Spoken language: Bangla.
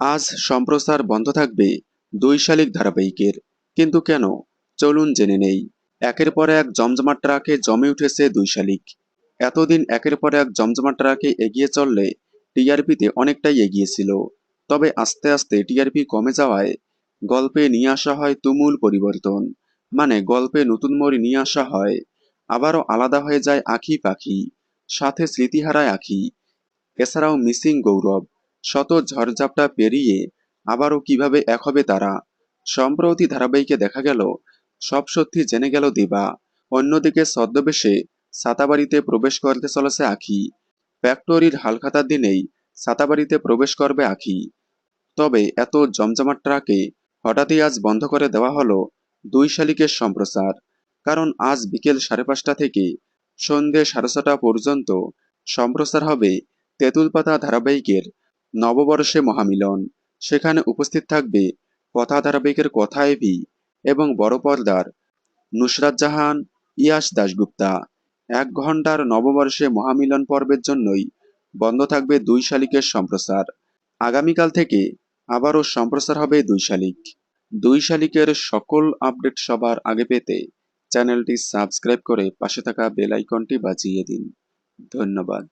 আজ সম্প্রচার বন্ধ থাকবে দুই শালিক ধারাবাহিকের। কিন্তু কেন? চলুন জেনে নেই। একের পর এক জমজমাট ট্রাকে জমে উঠেছে দুই শালিক। এতদিন একের পর এক জমজমাট ট্রাকে এগিয়ে চললে টিআরপিতে অনেকটাই এগিয়েছিল তবে আস্তে আস্তে টিআরপি কমে যাওয়ায় গল্পে নিয়ে আসা হয় তুমুল পরিবর্তন। মানে গল্পে নতুন মোড় নিয়ে আসা হয়, আবারও আলাদা হয়ে যায় আখি পাখি, সাথে স্মৃতিহারায় আখি। এছাড়াও মিসিং গৌরব। শত ঝড়ঝাপটা পেরিয়ে আবারও কীভাবে এক হবে তারা? সম্প্রতি ধারাবাহিকে দেখা গেল, সব সত্যি জেনে গেল দিবা। অন্যদিকে ছদ্মবেশে সাতাবাড়িতে প্রবেশ করতে চলেছে আখি। ফ্যাক্টরির হালখাতার দিনেই সাতাবাড়িতে প্রবেশ করবে আখি। তবে এত জমজমাট ট্রাকে হঠাৎই আজ বন্ধ করে দেওয়া হলো দুই শালিকের সম্প্রচার। কারণ আজ বিকেল সাড়ে পাঁচটা থেকে সন্ধে সাড়ে ছটা পর্যন্ত সম্প্রচার হবে তেঁতুলপাতা ধারাবাহিকের নববর্ষে মহামিলন। সেখানে উপস্থিত থাকবে কথা ধারাবাহিকের কথা এভি এবং বড় পর্দার নুসরাত জাহান, ইয়াস দাশগুপ্তা। এক ঘণ্টার নববর্ষে মহামিলন পর্বের জন্যই বন্ধ থাকবে দুই শালিকের সম্প্রচার আগামীকাল থেকে আবারও সম্প্রচার হবে দুই শালিক। দুই শালিকের সকল আপডেট সবার আগে পেতে চ্যানেলটি সাবস্ক্রাইব করে পাশে থাকা বেল আইকনটি বাজিয়ে দিন। ধন্যবাদ।